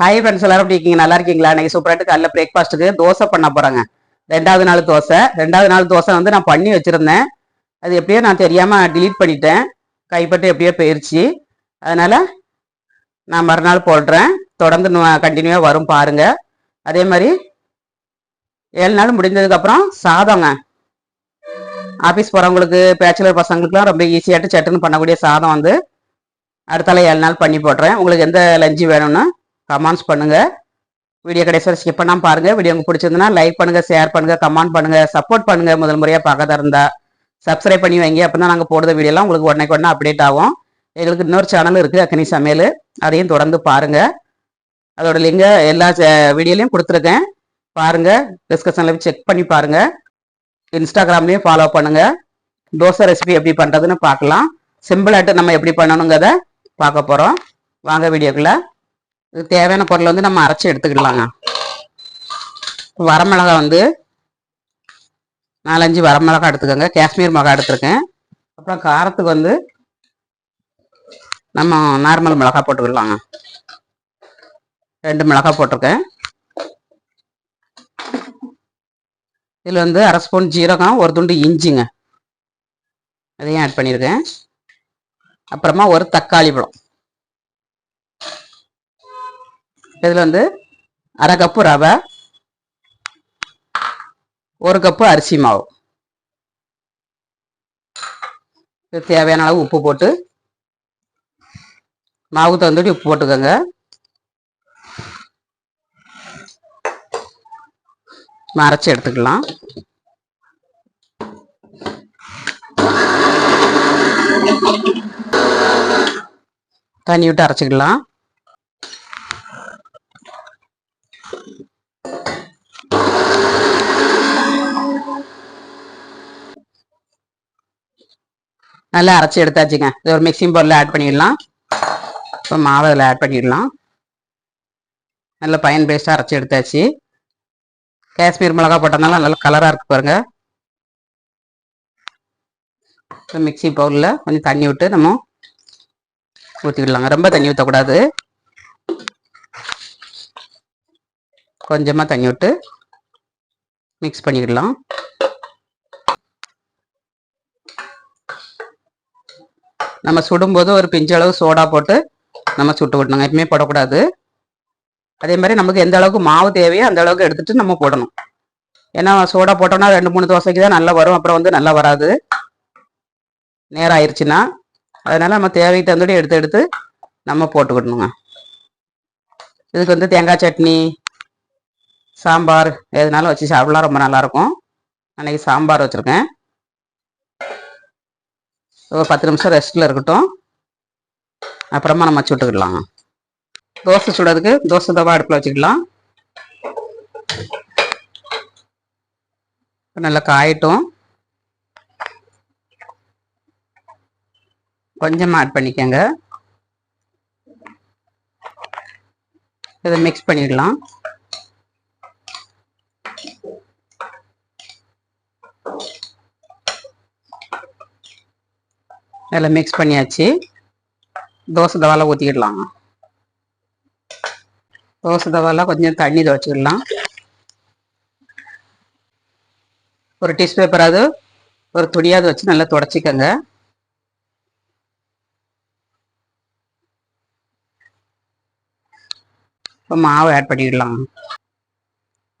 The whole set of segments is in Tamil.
ஹாய் ஃப்ரெண்ட்ஸ் எல்லாரும் எப்படி இருக்கீங்க? நல்லா இருக்கீங்களா? இன்னைக்கு சூப்பராட்டு காலைல பிரேக்ஃபாஸ்ட்டுக்கு தோசை பண்ண போறேங்க. ரெண்டாவது நாள் தோசை. ரெண்டாவது நாள் தோசை வந்து நான் பண்ணி வச்சிருந்தேன். அது எப்படியோ நான் தெரியாம டிலீட் பண்ணிட்டேன். கைப்பட்டு எப்படியோ போயிருச்சு. அதனால நான் மறுநாள் போடுறேன். தொடர்ந்து கண்டினியூவாக வரும் பாருங்க. அதே மாதிரி ஏழு நாள் முடிஞ்சதுக்கு அப்புறம் சாதங்க. ஆஃபீஸ் போகிறவங்களுக்கு பேச்சுலர் பசங்களுக்குலாம் ரொம்ப ஈஸியாகிட்டு சட்டுன்னு பண்ணக்கூடிய சாதம் வந்து அடுத்தால ஏழு நாள் பண்ணி போடுறேன். உங்களுக்கு எந்த லஞ்சு வேணும்னு கமெண்ட்ஸ் பண்ணுங்கள் வீடியோ கடைசி ஸ்கிப் பண்ணாமல் பாருங்கள் வீடியோ உங்களுக்கு பிடிச்சிருந்தனா லைக் பண்ணுங்கள் ஷேர் பண்ணுங்கள் கமெண்ட் பண்ணுங்கள் சப்போர்ட் பண்ணுங்கள் முதல் முறையாக பார்க்கறதா இருந்தால் சப்ஸ்கிரைப் பண்ணி வைங்க. அப்பதான் நாங்கள் போடுற வீடியோலாம் உங்களுக்கு உடனே உடனே அப்டேட் ஆகும். எங்களுக்கு இன்னொரு சேனல் இருக்குது அக்கனி சமையல். அதையும் தொடர்ந்து பாருங்கள் அதோட லிங்க எல்லா வீடியோலையும் கொடுத்துருக்கேன். பாருங்கள் டிஸ்கஷனில் செக் பண்ணி பாருங்கள் இன்ஸ்டாகிராம்லேயும் ஃபாலோ பண்ணுங்கள் தோசை ரெசிபி எப்படி பண்ணுறதுன்னு பார்க்கலாம். சிம்பிளாகிட்டு நம்ம எப்படி பண்ணணுங்கிறத பார்க்க போகிறோம் வாங்க வீடியோக்குள்ளே. இதுக்கு தேவையான பொருளை வந்து நம்ம அரைச்சி எடுத்துக்கிடலாங்க. வரமிளகா வந்து நாலஞ்சு வரமிளகா எடுத்துக்கோங்க. காஷ்மீர் மிளகா எடுத்துருக்கேன். அப்புறம் காரத்துக்கு வந்து நம்ம நார்மல் மிளகா போட்டுக்கிடலாங்க. ரெண்டு மிளகா போட்டிருக்கேன். இதில் வந்து அரை ஸ்பூன் ஜீரகம் ஒரு துண்டு இஞ்சிங்க. அதையும் ஆட் பண்ணியிருக்கேன். அப்புறமா ஒரு தக்காளி பழம். இதில் வந்து அரை கப்பு ரவை ஒரு கப்பு அரிசி மாவு. இது தேவையான அளவு உப்பு போட்டு மாவு தந்துட்டு உப்பு போட்டுக்கோங்க. அரைச்சி எடுத்துக்கலாம். தண்ணி விட்டு அரைச்சிக்கலாம். நல்லா அரைச்சி எடுத்தாச்சுங்க. இது ஒரு மிக்சிங் பவுலில் ஆட் பண்ணிடலாம். இப்போ மாவு அதில் ஆட் பண்ணிடலாம். நல்ல பயன் பேஸ்ட்டாக அரைச்சி எடுத்தாச்சு. காஷ்மீர் மிளகா போட்டதுனால நல்ல கலராக இருக்கு பாருங்க. மிக்சி பவுலில் கொஞ்சம் தண்ணி விட்டு நம்ம ஊற்றிக்கிடலாங்க ரொம்ப தண்ணி ஊற்றக்கூடாது கொஞ்சமாக தண்ணி விட்டு மிக்ஸ் பண்ணிக்கிடலாம் நம்ம சுடும்போது ஒரு பிஞ்சு அளவு சோடா போட்டு நம்ம சுட்டு விடணுங்க. எப்பவுமே போடக்கூடாது. அதே மாதிரி நமக்கு எந்த அளவுக்கு மாவு தேவையோ அந்த அளவுக்கு எடுத்துட்டு நம்ம போடணும். ஏன்னா சோடா போட்டோம்னா ரெண்டு மூணு தோசைக்கு தான் நல்லா வரும். அப்புறம் வந்து நல்லா வராது. நேரம் ஆயிடுச்சுன்னா அதனால நம்ம தேவைக்கு தந்துட்டு எடுத்து எடுத்து நம்ம போட்டுக்கிடணுங்க இதுக்கு வந்து தேங்காய் சட்னி சாம்பார் எதுனாலும் வச்சு சாப்பிடலாம். ரொம்ப நல்லாயிருக்கும் அன்னைக்கு சாம்பார் வச்சுருக்கேன். ஒரு பத்து நிமிஷம் ரெஸ்ட்டில் இருக்கட்டும். அப்புறமா நம்ம சுட்டுக்கிடலாம் தோசை சுடுறதுக்கு தோசை தவா அடுப்பில் வச்சுக்கலாம். நல்லா காயட்டும். கொஞ்சமாக ஆட் பண்ணிக்கோங்க. இதை மிக்ஸ் பண்ணிடலாம். நல்லா மிக்ஸ் பண்ணியாச்சு. தோசை தவாலை ஊற்றிக்கிடலாம் தோசை தவாலாம் கொஞ்சம் தண்ணி துவச்சிக்கிடலாம் ஒரு டிஷ் பேப்பராவது ஒரு துணியாவது வச்சு நல்லா துடைச்சிக்கோங்க. இப்போ மாவு ஆட் பண்ணிக்கலாம்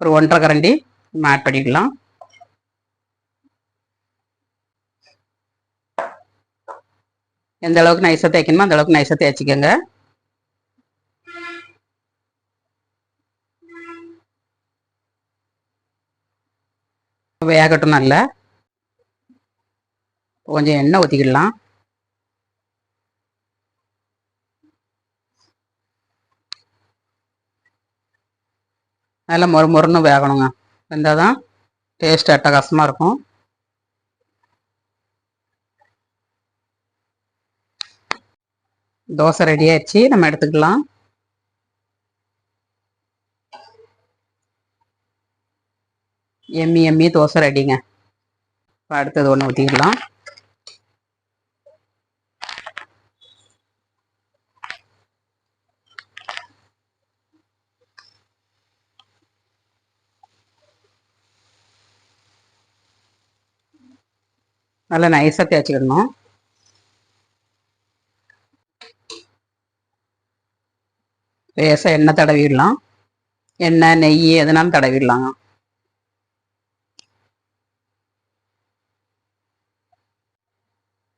ஒரு ஒன்றரை கரண்டி ஆட் பண்ணிக்கலாம் எந்த அளவுக்கு நைஸாக தேய்க்கணுமோ அந்த அளவுக்கு நைஸாக தேய்ச்சிக்கோங்க. வேகட்டும் நல்லா. கொஞ்சம் எண்ணெய் ஊற்றிக்கிடலாம் நல்லா மொறு மொறுன்னு வேகணுங்க. வெந்தால் தான் டேஸ்ட் அட்டகாசமாக இருக்கும். தோசை ரெடி ஆயிடுச்சு. நம்ம எடுத்துக்கலாம். எம்மி எம்மி தோசை ரெடிங்க இப்போ அடுத்தது ஒன்று ஊற்றிக்கலாம் நல்லா நைஸாக தேய்ச்சிக்கணும் லேசாக எண்ணெய் தடவிடலாம். எண்ணெய் நெய் எதுனாலும் தடவிடலாங்க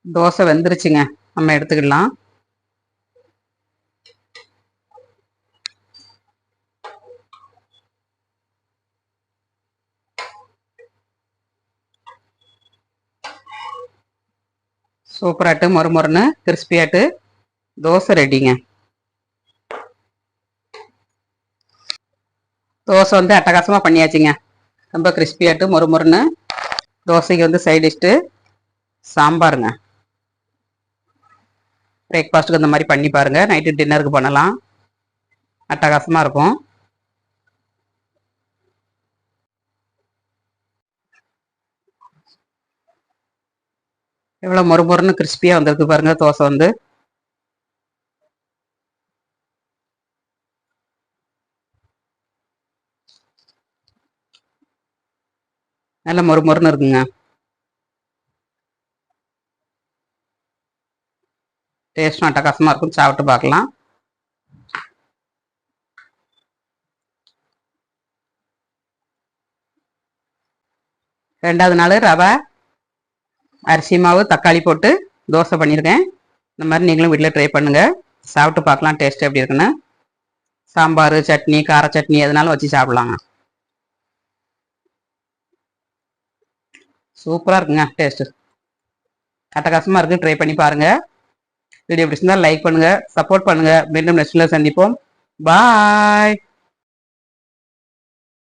தோசை வெந்துருச்சுங்க. நம்ம எடுத்துக்கிடலாம். சூப்பராட்டு மொறு மொறுன்னு கிறிஸ்பியாட்டு. தோசை ரெடிங்க. தோசை வந்து அட்டகாசமாக பண்ணியாச்சுங்க. ரொம்ப கிறிஸ்பியாட்டு மொறு மொறுன்னு தோசைக்கு வந்து சைட் டிஷ்ட்டு சாம்பாருங்க. பிரேக்ஃபாஸ்ட்டுக்கு இந்த மாதிரி பண்ணி பாருங்கள் நைட்டு டின்னருக்கு பண்ணலாம். அட்டகாசமாக இருக்கும். எவ்வளோ மொறு மொறுன்னு கிறிஸ்பியாக வந்திருக்கு பாருங்கள் தோசை வந்து. நல்ல மொறு மொறுன்னு இருக்குங்க. டேஸ்ட்டும் அட்டகாசமாக இருக்கும். சாப்பிட்டு பார்க்கலாம். ரெண்டாவது நாள் ரவை அரிசி மாவு தக்காளி போட்டு தோசை பண்ணியிருக்கேன். இந்த மாதிரி நீங்களும் வீட்டில் ட்ரை பண்ணுங்கள் சாப்பிட்டு பார்க்கலாம். டேஸ்ட் எப்படி இருக்குன்னு. சாம்பார் சட்னி கார சட்னி எதுனாலும் வச்சு சாப்பிட்லாங்க. சூப்பராக இருக்குங்க டேஸ்ட்டு அட்டகாசமாக இருக்குது ட்ரை பண்ணி பாருங்கள் வீடியோ பிடிச்சிருந்தா லைக் பண்ணுங்கள் சப்போர்ட் பண்ணுங்கள் மீண்டும் நெக்ஸ்ட்டில் சந்திப்போம். பாய்